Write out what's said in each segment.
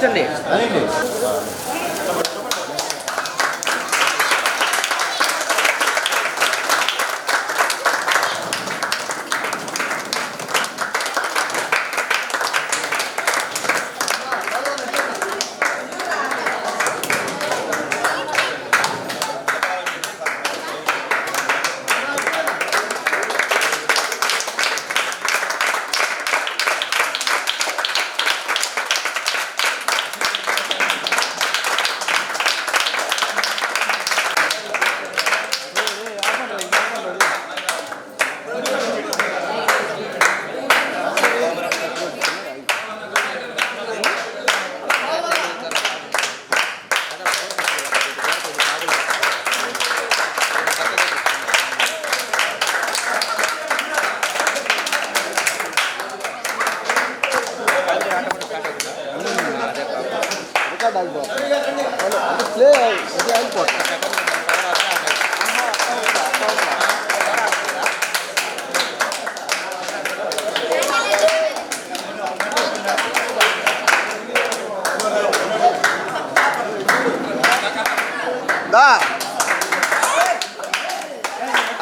这里。诶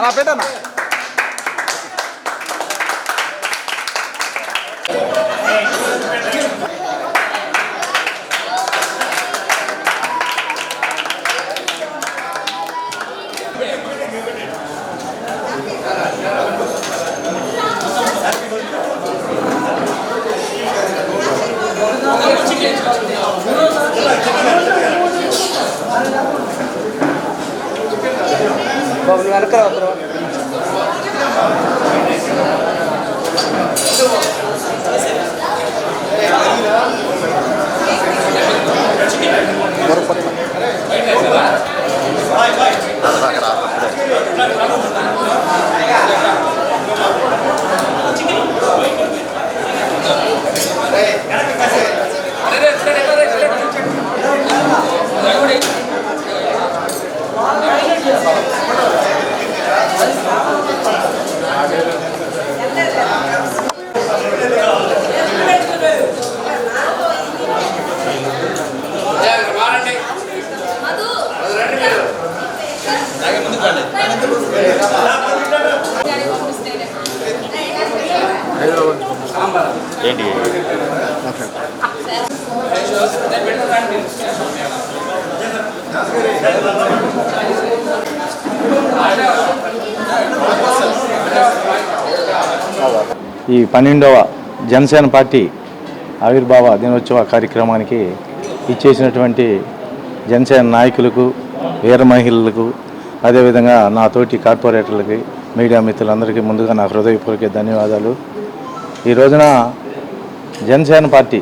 খারাপ এটা না Thank you. lo, lo, otro. ఏంటి? ఈ పన్నెండవ జనసేన పార్టీ ఆవిర్భావ దినోత్సవ కార్యక్రమానికి ఇచ్చేసినటువంటి జనసేన నాయకులకు వీర మహిళలకు అదేవిధంగా నా తోటి కార్పొరేటర్లకి మీడియా మిత్రులందరికీ ముందుగా నా హృదయపూర్వక ధన్యవాదాలు. ఈ రోజున జనసేన పార్టీ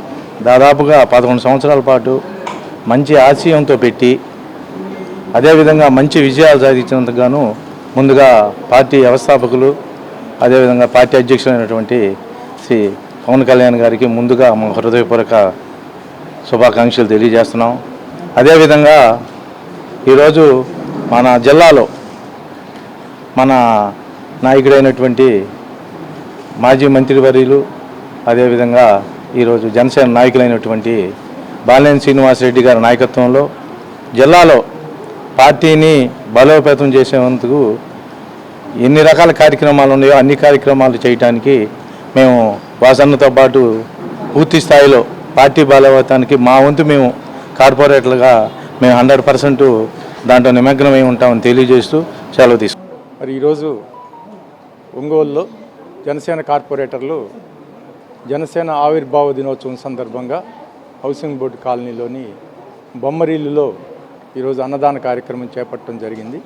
దాదాపుగా పదకొండు సంవత్సరాల పాటు మంచి ఆశయంతో పెట్టి అదేవిధంగా మంచి విజయాలు సాధించినందుకు గాను ముందుగా పార్టీ వ్యవస్థాపకులు అదేవిధంగా పార్టీ అధ్యక్షులైనటువంటి శ్రీ పవన్ కళ్యాణ్ గారికి ముందుగా మా హృదయపూర్వక శుభాకాంక్షలు తెలియజేస్తున్నాం. అదేవిధంగా ఈరోజు మన జిల్లాలో మన నాయకుడైనటువంటి మాజీ మంత్రివర్యులు అదేవిధంగా ఈరోజు జనసేన నాయకులైనటువంటి బాలినేని శ్రీనివాసరెడ్డి గారి నాయకత్వంలో జిల్లాలో పార్టీని బలోపేతం చేసేందుకు ఎన్ని రకాల కార్యక్రమాలు ఉన్నాయో అన్ని కార్యక్రమాలు చేయటానికి మేము వాసన్నతో పాటు పూర్తి స్థాయిలో పార్టీ బలోపేతానికి మా వంతు మేము కార్పొరేటర్గా మేము హండ్రెడ్ పర్సెంట్ దాంట్లో నిమగ్నమై ఉంటామని తెలియజేస్తూ సెలవు తీసుకుంటాం మరి ఈరోజు ఒంగోలులో జనసేన కార్పొరేటర్లు జనసేన ఆవిర్భావ దినోత్సవం సందర్భంగా హౌసింగ్ బోర్డు కాలనీలోని బొమ్మరీలులో ఈరోజు అన్నదాన కార్యక్రమం చేపట్టడం జరిగింది.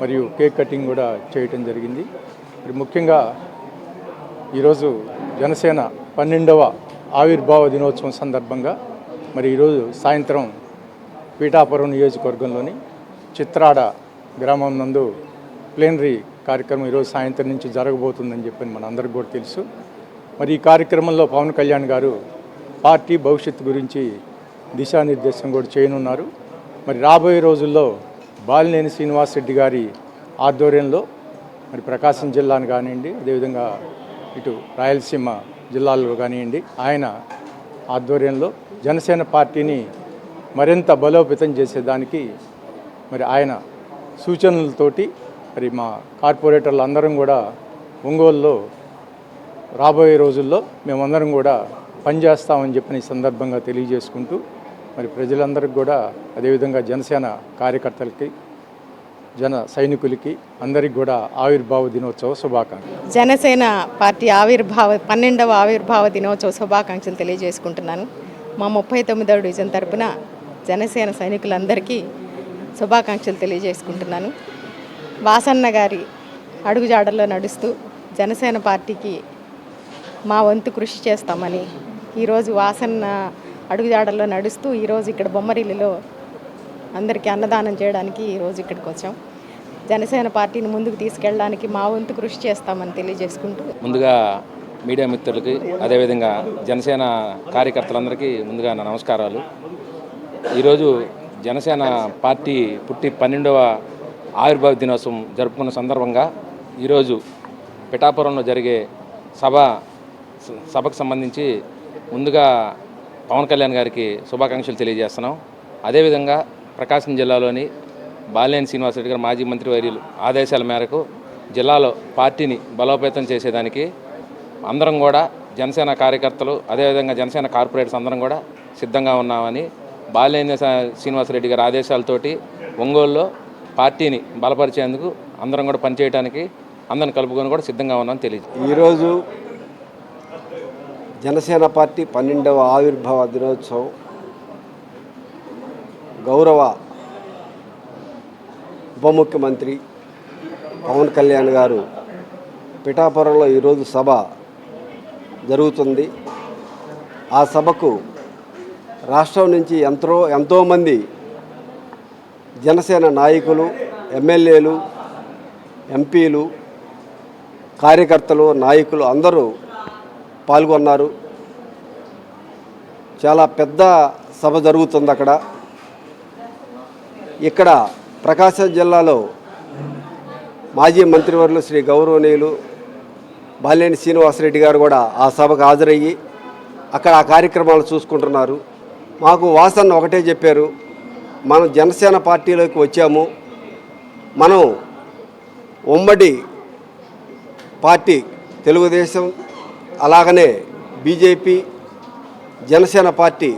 మరియు కేక్ కటింగ్ కూడా చేయటం జరిగింది. మరి ముఖ్యంగా ఈరోజు జనసేన పన్నెండవ ఆవిర్భావ దినోత్సవం సందర్భంగా మరి ఈరోజు సాయంత్రం పీఠాపురం నియోజకవర్గంలోని చిత్రాడ గ్రామం నందు ప్లేనరీ కార్యక్రమం ఈరోజు సాయంత్రం నుంచి జరగబోతుందని చెప్పి మన అందరికి కూడా తెలుసు. మరి ఈ కార్యక్రమంలో పవన్ కళ్యాణ్ గారు పార్టీ భవిష్యత్తు గురించి దిశానిర్దేశం కూడా చేయనున్నారు. మరి రాబోయే రోజుల్లో బాలినేని శ్రీనివాసరెడ్డి గారి ఆధ్వర్యంలో మరి ప్రకాశం జిల్లాను కానివ్వండి అదేవిధంగా ఇటు రాయలసీమ జిల్లాల్లో కానివ్వండి ఆయన ఆధ్వర్యంలో జనసేన పార్టీని మరింత బలోపేతం చేసేదానికి మరి ఆయన సూచనలతోటి మరి మా కార్పొరేటర్లు అందరం కూడా ఒంగోలులో రాబోయే రోజుల్లో మేమందరం కూడా పనిచేస్తామని చెప్పిన ఈ సందర్భంగా తెలియజేసుకుంటూ మరి ప్రజలందరికీ కూడా అదేవిధంగా జనసేన కార్యకర్తలకి జన సైనికులకి అందరికీ కూడా ఆవిర్భావ దినోత్సవ శుభాకాంక్షలు. జనసేన పార్టీ ఆవిర్భావ పన్నెండవ ఆవిర్భావ దినోత్సవ శుభాకాంక్షలు తెలియజేసుకుంటున్నాను. మా ముప్పై తొమ్మిదవ డివిజన్ తరపున జనసేన సైనికులందరికీ శుభాకాంక్షలు తెలియజేసుకుంటున్నాను. వాసన్న గారి అడుగుజాడల్లో నడుస్తూ జనసేన పార్టీకి మా వంతు కృషి చేస్తామని ఈరోజు వాసన్న అడుగుజాడల్లో నడుస్తూ ఈరోజు ఇక్కడ బొమ్మరిల్లులో అందరికీ అన్నదానం చేయడానికి ఈరోజు ఇక్కడికి వచ్చాం. జనసేన పార్టీని ముందుకు తీసుకెళ్ళడానికి మా వంతు కృషి చేస్తామని తెలియజేసుకుంటూ ముందుగా మీడియా మిత్రులకి అదేవిధంగా జనసేన కార్యకర్తలందరికీ ముందుగా నా నమస్కారాలు. ఈరోజు జనసేన పార్టీ పుట్టి పన్నెండవ ఆవిర్భావ దినోత్సవం జరుపుకున్న సందర్భంగా ఈరోజు పిఠాపురంలో జరిగే సభ సభకు సంబంధించి ముందుగా పవన్ కళ్యాణ్ గారికి శుభాకాంక్షలు తెలియజేస్తున్నాం. అదేవిధంగా ప్రకాశం జిల్లాలోని బాలినేని శ్రీనివాసరెడ్డి గారు మాజీ మంత్రి వర్యులు ఆదేశాల మేరకు జిల్లాలో పార్టీని బలోపేతం చేసేదానికి అందరం కూడా జనసేన కార్యకర్తలు అదేవిధంగా జనసేన కార్పొరేటర్స్ అందరం కూడా సిద్ధంగా ఉన్నామని బాలేంద్ర శ్రీనివాస శ్రీనివాసరెడ్డి గారి ఆదేశాలతోటి ఒంగోలులో పార్టీని బలపరిచేందుకు అందరం కూడా పనిచేయడానికి అందరిని కలుపుకొని కూడా సిద్ధంగా ఉన్నామని తెలియదు ఈరోజు జనసేన పార్టీ పన్నెండవ ఆవిర్భావ దినోత్సవం గౌరవ ఉప ముఖ్యమంత్రి పవన్ కళ్యాణ్ గారు పిఠాపురంలో ఈరోజు సభ జరుగుతుంది. ఆ సభకు రాష్ట్రం నుంచి ఎంతో ఎంతోమంది జనసేన నాయకులు ఎమ్మెల్యేలు ఎంపీలు కార్యకర్తలు నాయకులు అందరూ పాల్గొన్నారు. చాలా పెద్ద సభ జరుగుతుంది అక్కడ. ఇక్కడ ప్రకాశం జిల్లాలో మాజీ మంత్రివర్యులు శ్రీ గౌరవనీయులు బాలినేని శ్రీనివాసరెడ్డి గారు కూడా ఆ సభకు హాజరయ్యి అక్కడ ఆ కార్యక్రమాలు చూసుకుంటున్నారు. మాకు వాసన్న ఒకటే చెప్పారు. మనం జనసేన పార్టీలోకి వచ్చాము. మనం ఉమ్మడి పార్టీ తెలుగుదేశం అలాగనే బీజేపీ జనసేన పార్టీ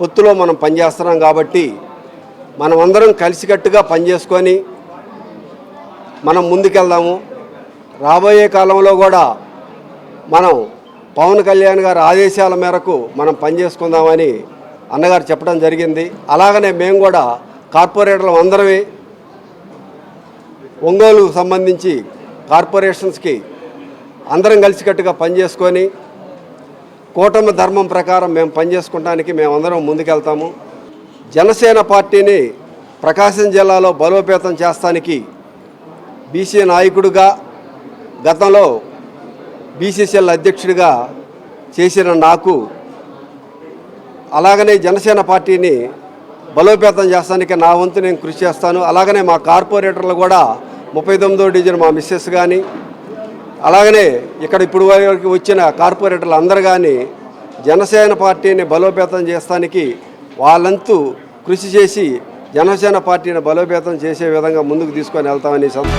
పొత్తులో మనం పనిచేస్తున్నాం కాబట్టి మనం అందరం కలిసికట్టుగా పనిచేసుకొని మనం ముందుకెళ్దాము. రాబోయే కాలంలో కూడా మనం పవన్ కళ్యాణ్ గారి ఆదేశాల మేరకు మనం పనిచేసుకుందామని అన్నగారు చెప్పడం జరిగింది. అలాగనే మేము కూడా కార్పొరేటర్లు అందరమే ఒంగోలుకు సంబంధించి కార్పొరేషన్స్కి అందరం కలిసికట్టుగా పనిచేసుకొని కూటమి ధర్మం ప్రకారం మేము పనిచేసుకోవడానికి మేమందరం ముందుకెళ్తాము. జనసేన పార్టీని ప్రకాశం జిల్లాలో బలోపేతం చేస్తానికి బీసీ నాయకుడిగా గతంలో బీసీసీఎల్ అధ్యక్షుడిగా చేసిన నాకు అలాగనే జనసేన పార్టీని బలోపేతం చేస్తానికి నా వంతు నేను కృషి చేస్తాను. అలాగనే మా కార్పొరేటర్లు కూడా ముప్పై తొమ్మిదో డివిజన్ మా మిస్సెస్ కానీ అలాగనే ఇక్కడ ఇప్పుడు వరకు వచ్చిన కార్పొరేటర్లు అందరు కానీ జనసేన పార్టీని బలోపేతం చేస్తానికి వాళ్ళంతు కృషి చేసి జనసేన పార్టీని బలోపేతం చేసే విధంగా ముందుకు తీసుకొని వెళ్తామని సం-